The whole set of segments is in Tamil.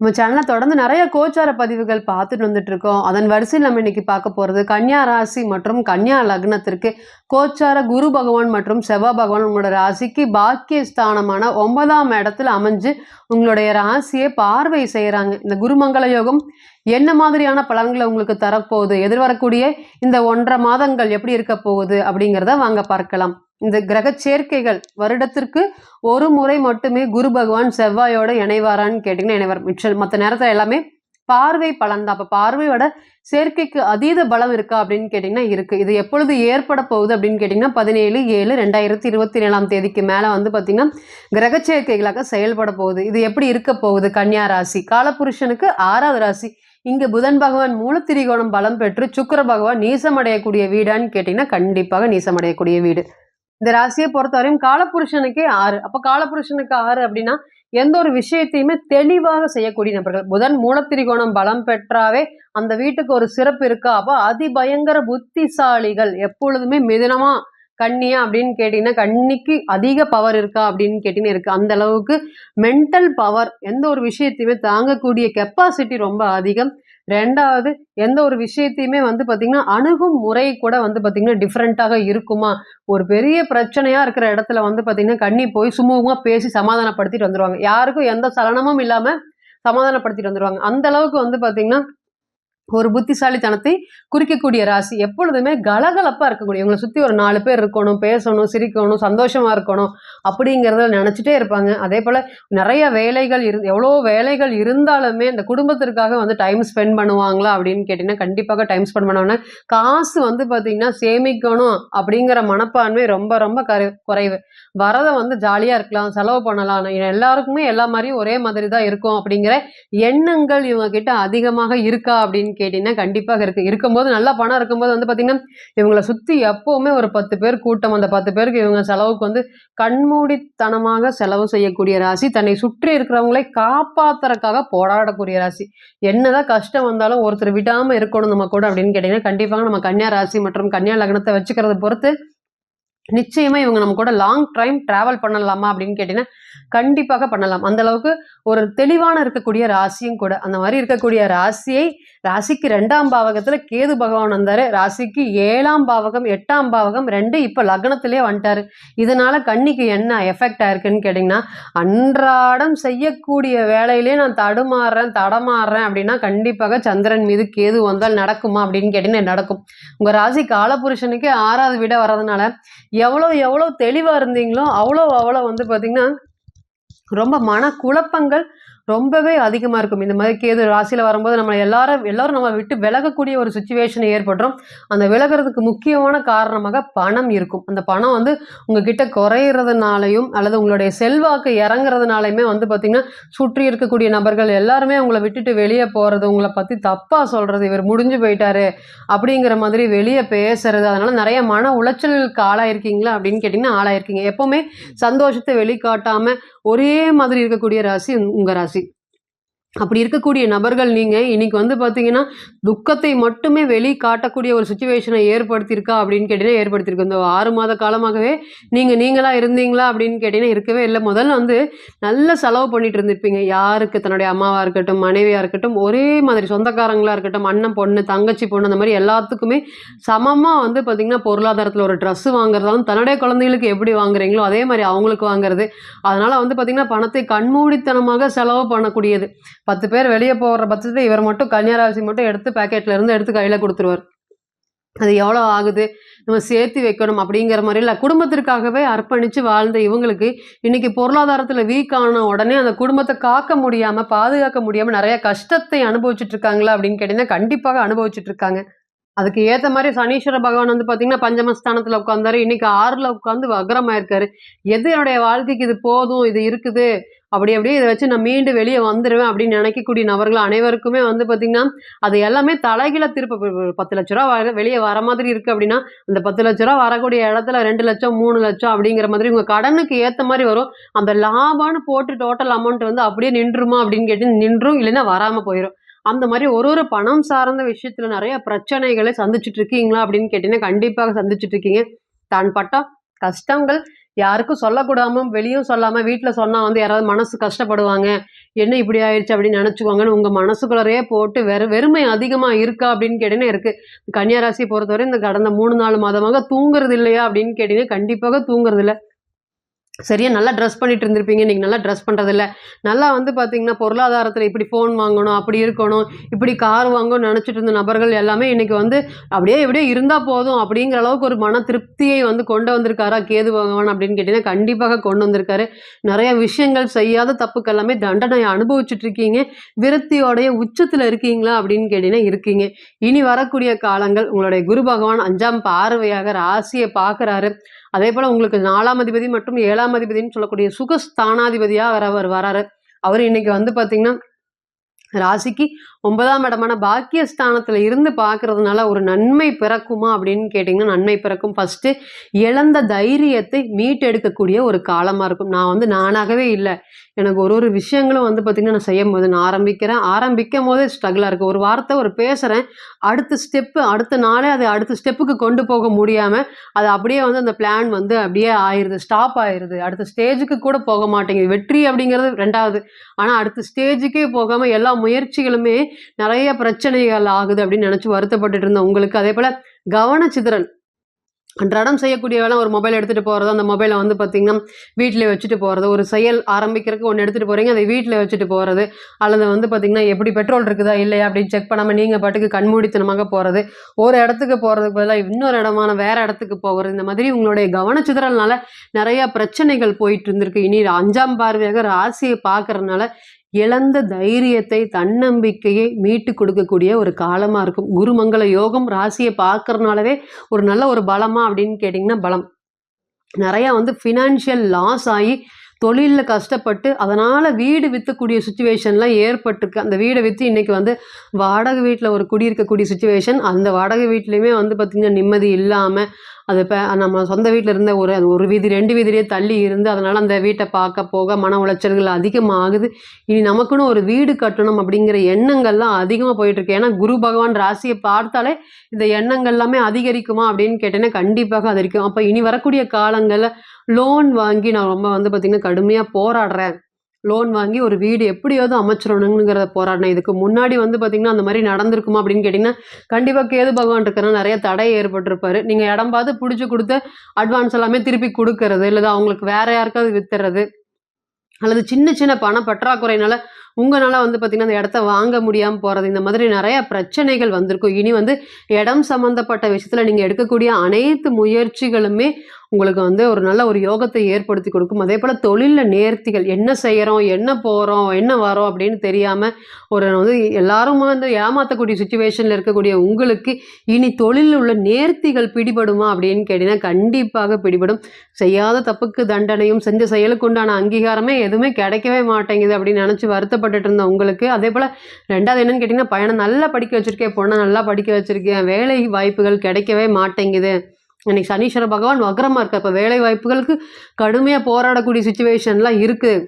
நம்ம சேனலில் தொடர்ந்து நிறைய கோச்சார பதிவுகள் பார்த்துட்டு வந்துட்டு இருக்கோம் அதன் வரிசையில் நம்ம இன்னைக்கு பார்க்க போகிறது கன்னியா ராசி மற்றும் கன்னியா லக்னத்திற்கு. கோச்சார குரு பகவான் மற்றும் செவ்வாய் பகவான் உங்களோட ராசிக்கு பாக்கிய ஸ்தானமான ஒன்பதாம் இடத்துல அமைஞ்சு உங்களுடைய ராசியை பார்வை செய்கிறாங்க இந்த குருமங்கள யோகம் என்ன மாதிரியான பலன்களை உங்களுக்கு தரப்போகுது? எதிர்வரக்கூடிய இந்த ஒன்றரை மாதங்கள் எப்படி இருக்க போகுது அப்படிங்கிறத வாங்க பார்க்கலாம். இந்த கிரக சேர்க்கைகள் வருடத்திற்கு ஒரு முறை மட்டுமே குரு பகவான் செவ்வாயோட இணைவாரான்னு கேட்டிங்கன்னா இணைவார். மிச்சல் மற்ற நேரத்தில் எல்லாமே பார்வை பலன் தான். அப்போ பார்வையோட சேர்க்கைக்கு அதீத பலம் இருக்கா அப்படின்னு கேட்டிங்கன்னா இருக்குது இது எப்பொழுது ஏற்பட போகுது அப்படின்னு கேட்டிங்கன்னா பதினேழு ஏழு ரெண்டாயிரத்தி இருபத்தி ஏழாம் தேதிக்கு மேலே வந்து பார்த்திங்கன்னா கிரக சேர்க்கைகளாக செயல்பட போகுது. இது எப்படி இருக்க போகுது? கன்னியா ராசி. காலபுருஷனுக்கு ஆறாவது ராசி. இங்கே புதன் பகவான் மூலத்திரிகோணம் பலம் பெற்று சுக்கர பகவான் நீசமடையக்கூடிய வீடான்னு கேட்டிங்கன்னா கண்டிப்பாக நீசமடையக்கூடிய வீடு. இந்த ராசியை பொறுத்தவரையும் காலபுருஷனுக்கே ஆறு. அப்போ காலபுருஷனுக்கு ஆறு அப்படின்னா எந்த ஒரு விஷயத்தையுமே தெளிவாக செய்யக்கூடிய நபர்கள். புதன் மூலத்திரிகோணம் பலம் பெற்றாவே அந்த வீட்டுக்கு ஒரு சிறப்பு இருக்கா? அப்போ அதிபயங்கர புத்திசாலிகள். எப்பொழுதுமே மிதனமா கண்ணியா அப்படின்னு கேட்டிங்கன்னா கன்னிக்கு அதிக பவர் இருக்கா அப்படின்னு கேட்டிங்கன்னா இருக்கு. அந்த அளவுக்கு மென்டல் பவர் எந்த ஒரு விஷயத்தையுமே தாங்கக்கூடிய கெப்பாசிட்டி ரொம்ப அதிகம். ரெண்டாவது எந்த ஒரு விஷயத்தையுமே வந்து பார்த்திங்கன்னா அணுகும் முறை கூட வந்து பார்த்திங்கன்னா டிஃப்ரெண்ட்டாக இருக்குமா? ஒரு பெரிய பிரச்சனையாக இருக்கிற இடத்துல வந்து பார்த்திங்கன்னா கண்ணி போய் சுமூகமாக பேசி சமாதானப்படுத்திட்டு வந்துடுவாங்க யாருக்கும் எந்த சலனமும் இல்லாமல் சமாதானப்படுத்திட்டு வந்துடுவாங்க அந்த அளவுக்கு வந்து பார்த்திங்கன்னா ஒரு புத்திசாலித்தனத்தை குறிக்கக்கூடிய ராசி எப்பொழுதுமே கலகலப்பாக இருக்கக்கூடிய இவங்களை சுற்றி ஒரு நாலு பேர் இருக்கணும் பேசணும் சிரிக்கணும் சந்தோஷமாக இருக்கணும் அப்படிங்கிறத நினச்சிட்டே இருப்பாங்க. அதே போல் நிறைய வேலைகள் இரு எவ்வளோ வேலைகள் இருந்தாலுமே இந்த குடும்பத்திற்காக வந்து டைம் ஸ்பெண்ட் பண்ணுவாங்களா அப்படின்னு கேட்டிங்கன்னா கண்டிப்பாக டைம் ஸ்பெண்ட் பண்ணுவாங்க காசு வந்து பார்த்திங்கன்னா சேமிக்கணும் அப்படிங்கிற மனப்பான்மை ரொம்ப ரொம்ப கரு குறைவு. வரதை வந்து ஜாலியாக இருக்கலாம் செலவு பண்ணலாம். எல்லாருக்குமே எல்லா மாதிரியும் ஒரே மாதிரி தான் இருக்கும் அப்படிங்கிற எண்ணங்கள் இவங்க கிட்ட அதிகமாக இருக்கா அப்படின்னு கேட்டிங்கன்னா கண்டிப்பாக இருக்குது இருக்கும்போது நல்லா பணம் இருக்கும்போது வந்து பார்த்திங்கன்னா இவங்களை சுற்றி எப்போவுமே ஒரு பத்து பேர் கூட்டம். அந்த பத்து பேருக்கு இவங்க செலவுக்கு வந்து கண்மூடித்தனமாக செலவு செய்யக்கூடிய ராசி. தன்னை சுற்றி இருக்கிறவங்களை காப்பாத்துறதுக்காக போராடக்கூடிய ராசி. என்னதான் கஷ்டம் வந்தாலும் ஒருத்தர் விடாமல் இருக்கணும் நம்ம கூட அப்படின்னு கேட்டிங்கன்னா கண்டிப்பாக நம்ம கன்னியா ராசி மற்றும் கன்னியா லக்னத்தை வச்சுக்கிறத பொறுத்து நிச்சயமா இவங்க நம்ம கூட லாங் டைம் டிராவல் பண்ணலாமா அப்படின்னு கேட்டீங்கன்னா கண்டிப்பாக பண்ணலாம். அந்த அளவுக்கு ஒரு தெளிவான இருக்கக்கூடிய ராசியும் கூட. அந்த மாதிரி இருக்கக்கூடிய ராசியை ராசிக்கு ரெண்டாம் பாவகத்துல கேது பகவான் வந்தாரு. ராசிக்கு ஏழாம் பாவகம் எட்டாம் பாவகம் ரெண்டு இப்ப லக்னத்திலே வந்துட்டாரு. இதனால கண்ணிக்கு என்ன எஃபெக்ட் ஆயிருக்குன்னு கேட்டிங்கன்னா அன்றாடம் செய்யக்கூடிய வேலையிலே நான் தடுமாறுறேன் தடமாறுறேன் அப்படின்னா கண்டிப்பாக சந்திரன் மீது கேது வந்தால் நடக்குமா அப்படின்னு கேட்டீங்கன்னா நடக்கும். உங்க ராசி காலபுருஷனுக்கே ஆறாவது விட வர்றதுனால எவ்வளோ எவ்வளோ தெளிவாக இருந்தீங்களோ அவ்வளோ அவ்வளோ வந்து பார்த்திங்கன்னா ரொம்ப மன குழப்பங்கள் ரொம்பவே அதிகமாக இருக்கும். இந்த மாதிரி கேது ராசியில் வரும்போது நம்ம எல்லாரும் எல்லாரும் நம்ம விட்டு விலகக்கூடிய ஒரு சுச்சுவேஷன் ஏற்படுறோம் அந்த விலகிறதுக்கு முக்கியமான காரணமாக பணம் இருக்கும். அந்த பணம் வந்து உங்ககிட்ட குறையிறதுனாலையும் அல்லது உங்களுடைய செல்வாக்கு இறங்குறதுனாலையுமே வந்து பார்த்திங்கன்னா சுற்றி இருக்கக்கூடிய நபர்கள் எல்லாருமே உங்களை விட்டுட்டு வெளியே போகிறது உங்களை பற்றி தப்பாக சொல்கிறது இவர் முடிஞ்சு போயிட்டாரு அப்படிங்கிற மாதிரி வெளியே பேசுறது அதனால் நிறைய மன உளைச்சலுக்கு ஆளாயிருக்கீங்களா அப்படின்னு கேட்டிங்கன்னா ஆளாயிருக்கீங்க. எப்போவுமே சந்தோஷத்தை வெளிக்காட்டாமல் ஒரே மாதிரி இருக்கக்கூடிய ராசி உங்கள் ராசி. அப்படி இருக்கக்கூடிய நபர்கள் நீங்கள் இன்னைக்கு வந்து பார்த்தீங்கன்னா துக்கத்தை மட்டுமே வெளி காட்டக்கூடிய ஒரு சுச்சுவேஷனை ஏற்படுத்தியிருக்கா அப்படின்னு கேட்டிங்கன்னா ஏற்படுத்தியிருக்கு. இந்த ஆறு மாத காலமாகவே நீங்கள் நீங்களாக இருந்தீங்களா அப்படின்னு கேட்டிங்கன்னா இருக்கவே இல்லை. முதல்ல வந்து நல்ல செலவு பண்ணிட்டு இருந்திருப்பீங்க. யாருக்கு? தன்னுடைய அம்மாவாக இருக்கட்டும் மனைவியாக இருக்கட்டும் ஒரே மாதிரி சொந்தக்காரங்களாக இருக்கட்டும் அண்ணன் பொண்ணு தங்கச்சி பொண்ணு அந்த மாதிரி எல்லாத்துக்குமே சமமாக வந்து பார்த்திங்கன்னா பொருளாதாரத்தில் ஒரு ட்ரெஸ்ஸு வாங்குறதாலும் தன்னுடைய குழந்தைகளுக்கு எப்படி வாங்குறீங்களோ அதே மாதிரி அவங்களுக்கு வாங்குறது. அதனால் வந்து பார்த்திங்கன்னா பணத்தை கண்மூடித்தனமாக செலவு பண்ணக்கூடியது. பத்து பேர் வெளியே போகிற பட்சத்தை இவர் மட்டும் கன்னியாராசி மட்டும் எடுத்து பேக்கெட்லேருந்து எடுத்து கையில் கொடுத்துருவார். அது எவ்வளோ ஆகுது? நம்ம சேர்த்து வைக்கணும் அப்படிங்கிற மாதிரி இல்லை குடும்பத்திற்காகவே அர்ப்பணித்து வாழ்ந்த இவங்களுக்கு இன்றைக்கி பொருளாதாரத்தில் வீக் ஆன உடனே அந்த குடும்பத்தை காக்க முடியாமல் பாதுகாக்க முடியாமல் நிறைய கஷ்டத்தை அனுபவிச்சுட்ருக்காங்களா அப்படின்னு கேட்டிங்கன்னா கண்டிப்பாக அனுபவிச்சுட்டு இருக்காங்க. அதுக்கு ஏற்ற மாதிரி சனீஸ்வர பகவான் வந்து பார்த்தீங்கன்னா பஞ்சமஸ்தானத்தில் உட்காந்தாரு இன்னைக்கு ஆறில் உட்காந்து வக்ரமாயிருக்காரு. எது என்னுடைய வாழ்க்கைக்கு இது போதும் இது இருக்குது? அப்படி அப்படியே இதை வச்சு நான் மீண்டு வெளியே வந்துடுவேன் அப்படின்னு நினைக்கக்கூடிய நபர்கள் அனைவருக்குமே வந்து பார்த்திங்கன்னா அது எல்லாமே தலைகீழ திருப்ப ஒரு பத்து லட்ச ரூபா வர வெளியே வர மாதிரி இருக்குது அப்படின்னா அந்த பத்து லட்ச ரூபா வரக்கூடிய இடத்துல ரெண்டு லட்சம் மூணு லட்சம் அப்படிங்கிற மாதிரி உங்கள் கடனுக்கு ஏற்ற மாதிரி வரும். அந்த லாபம்னு போட்டு டோட்டல் அமௌண்ட் வந்து அப்படியே நின்றுமா அப்படின்னு கேட்டு நின்றும் இல்லைன்னா வராமல் போயிடும் அந்த மாதிரி ஒரு ஒரு பணம் சார்ந்த விஷயத்தில் நிறைய பிரச்சனைகளை சந்திச்சுட்டு இருக்கீங்களா அப்படின்னு கேட்டிங்கன்னா கண்டிப்பாக சந்திச்சுட்டு இருக்கீங்க. தான் பட்ட கஷ்டங்கள் யாருக்கும் சொல்லக்கூடாம வெளியும் சொல்லாம வீட்டில் சொன்னா வந்து யாராவது மனசு கஷ்டப்படுவாங்க. என்ன இப்படி ஆயிடுச்சு அப்படின்னு நினைச்சுக்கோங்கன்னு உங்கள் மனசுக்குள்ளரே போட்டு வெறு வெறுமை அதிகமாக இருக்கா அப்படின்னு கேட்டீங்கன்னா இருக்குது கன்னியாராசியை பொறுத்தவரை இந்த கடந்த மூணு நாலு மாதமாக தூங்குறது இல்லையா அப்படின்னு கேட்டீங்கன்னா கண்டிப்பாக தூங்குறது இல்லை சரியா நல்லா ட்ரெஸ் பண்ணிட்டு இருந்திருப்பீங்க. இன்னைக்கு நல்லா ட்ரெஸ் பண்ணுறதில்ல நல்லா வந்து பாத்தீங்கன்னா பொருளாதாரத்துல இப்படி ஃபோன் வாங்கணும் அப்படி இருக்கணும் இப்படி கார் வாங்கணும்னு நினைச்சிட்டு இருந்த நபர்கள் எல்லாமே இன்னைக்கு வந்து அப்படியே எப்படியே இருந்தா போதும் அப்படிங்கிற அளவுக்கு ஒரு மன திருப்தியை வந்து கொண்டு வந்திருக்காரா கேது பகவான் அப்படின்னு கேட்டீங்கன்னா கண்டிப்பாக கொண்டு வந்திருக்காரு. நிறைய விஷயங்கள் செய்யாத தப்புக்கு எல்லாமே தண்டனையை அனுபவிச்சுட்டு இருக்கீங்க. விரக்தியோடைய உச்சத்துல இருக்கீங்களா அப்படின்னு கேட்டீங்கன்னா இருக்கீங்க. இனி வரக்கூடிய காலங்கள் உங்களுடைய குரு பகவான் அஞ்சாம் பார்வையாக ராசியை பார்க்கறாரு. அதே போல் உங்களுக்கு நாலாம் அதிபதி மற்றும் ஏழாம் அதிபதினு சொல்லக்கூடிய சுகஸ்தானாதிபதியாக வர அவர் வராரு. அவர் இன்னைக்கு வந்து பார்த்திங்கன்னா ராசிக்கு ஒன்பதாம் இடமான பாக்கியஸ்தானத்துல இருந்து பார்க்கறதுனால ஒரு நன்மை பிறக்குமா அப்படின்னு கேட்டிங்கன்னா நன்மை பிறக்கும். ஃபர்ஸ்ட் இழந்த தைரியத்தை மீட்டெடுக்கக்கூடிய ஒரு காலமா இருக்கும். நான் வந்து நானாகவே இல்லை. எனக்கு ஒரு ஒரு விஷயங்களும் வந்து பார்த்திங்கன்னா நான் செய்யும் போது நான் ஆரம்பிக்கிறேன். ஆரம்பிக்கும் போதே ஸ்ட்ரகிளாக இருக்குது ஒரு வார்த்தை ஒரு பேசுகிறேன் அடுத்த ஸ்டெப்பு அடுத்த நாளே அதை அடுத்த ஸ்டெப்புக்கு கொண்டு போக முடியாமல் அது அப்படியே வந்து அந்த பிளான் வந்து அப்படியே ஆயிடுது ஸ்டாப் ஆயிடுது அடுத்த ஸ்டேஜுக்கு கூட போக மாட்டேங்குது. வெற்றி அப்படிங்கிறது ரெண்டாவது. ஆனால் அடுத்த ஸ்டேஜுக்கே போகாமல் எல்லா முயற்சிகளுமே நிறைய பிரச்சனைகள் ஆகுது அப்படின்னு நினச்சி வருத்தப்பட்டுட்டு இருந்தோம் உங்களுக்கு. அதே போல் கவனச்சிதறல். அன்றாடம் செய்யக்கூடிய வேலை ஒரு மொபைல் எடுத்துகிட்டு போகிறது அந்த மொபைலை வந்து பார்த்திங்கன்னா வீட்டில் வச்சுட்டு போகிறது ஒரு செயல் ஆரம்பிக்கிறதுக்கு ஒன்று எடுத்துகிட்டு போகிறீங்க அதை வீட்டில் வச்சுட்டு போகிறது அல்லது வந்து பார்த்திங்கன்னா எப்படி பெட்ரோல் இருக்குதா இல்லையா அப்படின்னு செக் பண்ணாமல் நீங்கள் பாட்டுக்கு கண்மூடித்தனமாக போகிறது ஒரு இடத்துக்கு போகிறதுக்கு பதிலாக இன்னொரு இடமான வேறு இடத்துக்கு போகிறது இந்த மாதிரி உங்களுடைய கவனச்சிதறல்னால நிறையா பிரச்சனைகள் போயிட்டு இருந்திருக்கு. இனி அஞ்சாம் பார்வையாக ராசியை பார்க்கறதுனால இழந்த தைரியத்தை தன்னம்பிக்கையை மீட்டு கொடுக்கக்கூடிய ஒரு காலமாக இருக்கும். குருமங்கள யோகம் ராசியை பார்க்கறதுனாலவே ஒரு நல்ல ஒரு பலமா அப்படின்னு கேட்டிங்கன்னா பலம். நிறையா வந்து ஃபினான்ஷியல் லாஸ் ஆகி தொழிலில் கஷ்டப்பட்டு அதனால் வீடு விற்றக்கூடிய சுச்சுவேஷன்லாம் ஏற்பட்டிருக்கு. அந்த வீடை விற்று இன்றைக்கி வந்து வாடகை வீட்டில் ஒரு குடியிருக்கக்கூடிய சுச்சுவேஷன் அந்த வாடகை வீட்லேயுமே வந்து பார்த்திங்கன்னா நிம்மதி இல்லாமல் அது இப்போ நம்ம சொந்த வீட்டில் இருந்த ஒரு அது ஒரு வீதி ரெண்டு வீதிலேயே தள்ளி இருந்து அதனால் அந்த வீட்டை பார்க்க போக மன உளைச்சல்கள் அதிகமாகுது. இனி நமக்குன்னு ஒரு வீடு கட்டணும் அப்படிங்கிற எண்ணங்கள்லாம் அதிகமாக போயிட்டுருக்கு. ஏன்னா குரு பகவான் ராசியை பார்த்தாலே இந்த எண்ணங்கள் எல்லாமே அதிகரிக்குமா அப்படின்னு கேட்டேன்னா கண்டிப்பாக அதிகரிக்கும். அப்போ இனி வரக்கூடிய காலங்களில் லோன் வாங்கி நான் ரொம்ப வந்து பார்த்திங்கன்னா கடுமையாக போராடுறேன். லோன் வாங்கி ஒரு வீடு எப்படியாவது அமைச்சிடணுங்கிறத போராடினேன். இதுக்கு முன்னாடி வந்து பார்த்திங்கன்னா அந்த மாதிரி நடந்திருக்குமா அப்படின்னு கேட்டிங்கன்னா கண்டிப்பாக கேது பகவான் இருக்கிறனால நிறைய தடை ஏற்பட்டிருப்பாரு. நீங்கள் இடம் பார்த்து பிடிச்சி கொடுத்த அட்வான்ஸ் எல்லாமே திருப்பி கொடுக்கறது இல்லை அவங்களுக்கு வேற யாருக்காவது வித்துறது அல்லது சின்ன சின்ன பண பற்றாக்குறையினால உங்களால் வந்து பார்த்திங்கன்னா அந்த இடத்த வாங்க முடியாமல் போகிறது இந்த மாதிரி நிறைய பிரச்சனைகள் வந்திருக்கும். இனி வந்து இடம் சம்மந்தப்பட்ட விஷயத்தில் நீங்கள் எடுக்கக்கூடிய அனைத்து முயற்சிகளுமே உங்களுக்கு வந்து ஒரு நல்ல ஒரு யோகத்தை ஏற்படுத்தி கொடுக்கும். அதே போல் தொழிலில் நேர்த்திகள் என்ன செய்கிறோம் என்ன போகிறோம் என்ன வரோம் அப்படின்னு தெரியாமல் ஒரு வந்து எல்லாரும் வந்து ஏமாற்றக்கூடிய சுச்சுவேஷனில் இருக்கக்கூடிய உங்களுக்கு இனி தொழிலில் உள்ள நேர்த்திகள் பிடிபடுமா அப்படின்னு கேட்டிங்கன்னா கண்டிப்பாக பிடிபடும். செய்யாத தப்புக்கு தண்டனையும் செஞ்ச செயலுக்கு உண்டான அங்கீகாரமே எதுவுமே கிடைக்கவே மாட்டேங்குது அப்படின்னு நினச்சி வருத்தப்பட்டுட்டு இருந்த உங்களுக்கு. அதே போல் ரெண்டாவது என்னன்னு கேட்டிங்கன்னா பையனை நல்லா படிக்க வச்சுருக்கேன் பொண்ணை நல்லா படிக்க வச்சுருக்கேன் வேலை வாய்ப்புகள் கிடைக்கவே மாட்டேங்குது. இன்னைக்கு சனீஸ்வர பகவான் வக்ரமாக இருக்கார். இப்போ வேலை வாய்ப்புகளுக்கு கடுமையாக போராடக்கூடிய சுச்சுவேஷன்லாம் இருக்குது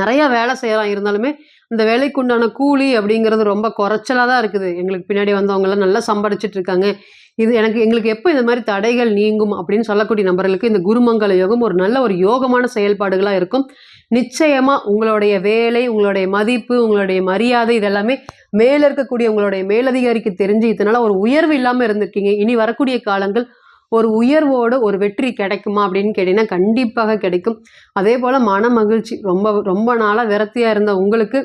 நிறையா வேலை செய்கிறான் இருந்தாலுமே இந்த வேலைக்கு உண்டான கூலி அப்படிங்கிறது ரொம்ப குறைச்சலாக தான் இருக்குது. எங்களுக்கு பின்னாடி வந்தவங்களாம் நல்லா சம்பாதிச்சிட்டு இருக்காங்க. இது எனக்கு எங்களுக்கு எப்போ இந்த மாதிரி தடைகள் நீங்கும் அப்படின்னு சொல்லக்கூடிய நபர்களுக்கு இந்த குருமங்கல யோகம் ஒரு நல்ல ஒரு யோகமான செயல்பாடுகளாக இருக்கும். நிச்சயமாக உங்களுடைய வேலை உங்களுடைய மதிப்பு உங்களுடைய மரியாதை இதெல்லாமே மேலே இருக்கக்கூடிய உங்களுடைய மேலதிகாரிக்கு தெரிஞ்சு இதனால் ஒரு உயர்வு இல்லாமல் இருந்திருக்கீங்க. இனி வரக்கூடிய காலங்கள் ஒரு உயர்வோடு ஒரு வெற்றி கிடைக்குமா அப்படின்னு கேட்டிங்கன்னா கண்டிப்பாக கிடைக்கும். அதே போல் மன மகிழ்ச்சி. ரொம்ப ரொம்ப நாளாக விரத்தியாக இருந்த உங்களுக்கு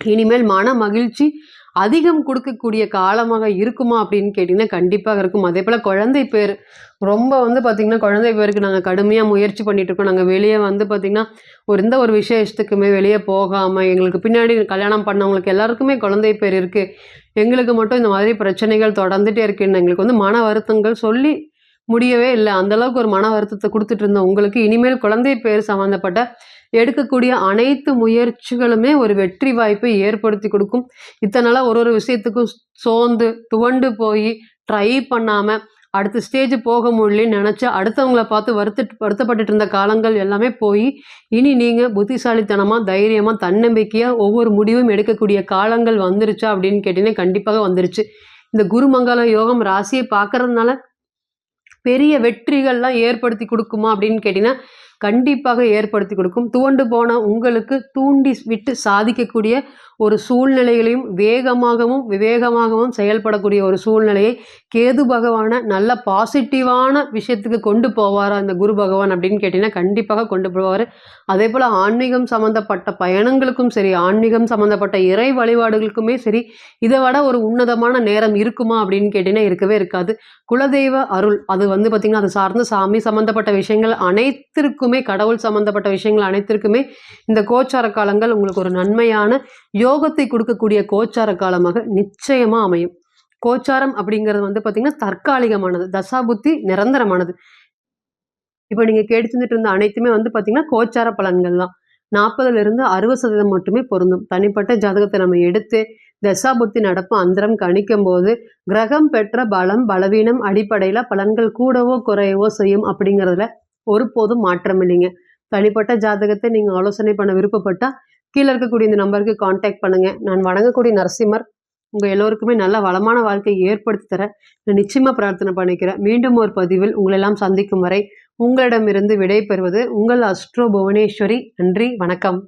இனிமேல் மன மகிழ்ச்சி அதிகம் கொடுக்கக்கூடிய காலமாக இருக்குமா அப்படின்னு கேட்டிங்கன்னா கண்டிப்பாக இருக்கும். அதே போல் குழந்தை பேர் ரொம்ப வந்து பார்த்திங்கன்னா குழந்தை பேருக்கு நாங்கள் கடுமையாக முயற்சி பண்ணிகிட்ருக்கோம் இருக்கோம். நாங்கள் வெளியே வந்து பார்த்திங்கன்னா ஒரு எந்த ஒரு விசேஷத்துக்குமே வெளியே போகாமல் எங்களுக்கு பின்னாடி கல்யாணம் பண்ணவங்களுக்கு எல்லாருக்குமே குழந்தை பேர் இருக்குது எங்களுக்கு மட்டும் இந்த மாதிரி பிரச்சனைகள் தொடர்ந்துகிட்டே இருக்குன்னு எங்களுக்கு வந்து மன வருத்தங்கள் சொல்லி முடியவே இல்லை. அந்தளவுக்கு ஒரு மன வருத்தத்தை கொடுத்துட்டு இருந்த உங்களுக்கு. இனிமேல் குழந்தை பேர் சம்மந்தப்பட்ட எடுக்கக்கூடிய அனைத்து முயற்சிகளுமே ஒரு வெற்றி வாய்ப்பை ஏற்படுத்தி கொடுக்கும். இத்தனால ஒரு ஒரு விஷயத்துக்கும் சோர்ந்து துவண்டு போய் ட்ரை பண்ணாமல் அடுத்த ஸ்டேஜ் போக முடியலன்னு நினச்சி அடுத்தவங்கள பார்த்து வருத்த வருத்தப்பட்டுட்டு இருந்த காலங்கள் எல்லாமே போய் இனி நீங்கள் புத்திசாலித்தனமாக தைரியமாக தன்னம்பிக்கையாக ஒவ்வொரு முடிவும் எடுக்கக்கூடிய காலங்கள் வந்துருச்சா அப்படின்னு கேட்டிங்கன்னா கண்டிப்பாக வந்துருச்சு. இந்த குருமங்கல யோகம் ராசியை பார்க்கறதுனால பெரிய வெற்றிகள்லாம் ஏற்படுத்தி கொடுக்குமா அப்படின்னு கேட்டிங்கன்னா கண்டிப்பாக ஏற்படுத்தி கொடுக்கும். துவண்டு போன உங்களுக்கு தூண்டி விட்டு சாதிக்கக்கூடிய ஒரு சூழ்நிலைகளையும் வேகமாகவும் விவேகமாகவும் செயல்படக்கூடிய ஒரு சூழ்நிலையை கேது பகவானை நல்ல பாசிட்டிவான விஷயத்துக்கு கொண்டு போவாரா இந்த குரு பகவான் அப்படின்னு கேட்டிங்கன்னா கண்டிப்பாக கொண்டு போவார். அதே போல் ஆன்மீகம் சம்மந்தப்பட்ட பயணங்களுக்கும் சரி ஆன்மீகம் சம்மந்தப்பட்ட இறை வழிபாடுகளுக்குமே சரி இதை விட ஒரு உன்னதமான நேரம் இருக்குமா அப்படின்னு கேட்டிங்கன்னா இருக்கவே இருக்காது. குலதெய்வ அருள் அது வந்து பார்த்திங்கன்னா அது சார்ந்த சாமி சம்மந்தப்பட்ட விஷயங்கள் அனைத்திற்குமே கடவுள் சம்மந்தப்பட்ட விஷயங்கள் அனைத்திற்குமே இந்த கோச்சார காலங்கள் உங்களுக்கு ஒரு நன்மையான யோகத்தை கொடுக்கக்கூடிய கோச்சார காலமாக நிச்சயமாக அமையும். கோச்சாரம் அப்படிங்கிறது வந்து பார்த்திங்கன்னா தற்காலிகமானது தசாபுத்தி நிரந்தரமானது. இப்போ நீங்கள் கேட்டுச்சுட்டு இருந்த அனைத்துமே வந்து பார்த்திங்கன்னா கோச்சார பலன்கள் தான். நாற்பதுலேருந்து அறுபது சதவீதம் மட்டுமே பொருந்தும். தனிப்பட்ட ஜாதகத்தை நம்ம எடுத்து தசாபுத்தி நடப்பு அந்தரம் கணிக்கும் போது கிரகம் பெற்ற பலம் பலவீனம் அடிப்படையில் பலன்கள் கூடவோ குறையவோ செய்யும் அப்படிங்கிறதுல ஒருபோதும் மாற்றம் இல்லைங்க. தனிப்பட்ட ஜாதகத்தை நீங்கள் ஆலோசனை பண்ண விருப்பப்பட்டால் கீழே இருக்கக்கூடிய இந்த நம்பருக்கு காண்டாக்ட் பண்ணுங்கள் நான் வணங்கக்கூடிய நரசிம்மர் உங்கள் எல்லோருக்குமே நல்ல வளமான வாழ்க்கையை ஏற்படுத்தி தர நான் நிச்சயமாக பிரார்த்தனை பண்ணிக்கிறேன். மீண்டும் ஒரு பதிவில் உங்களெல்லாம் சந்திக்கும் வரை உங்களிடமிருந்து விடை பெறுவது உங்கள் அஸ்ட்ரோ புவனேஸ்வரி. நன்றி வணக்கம்.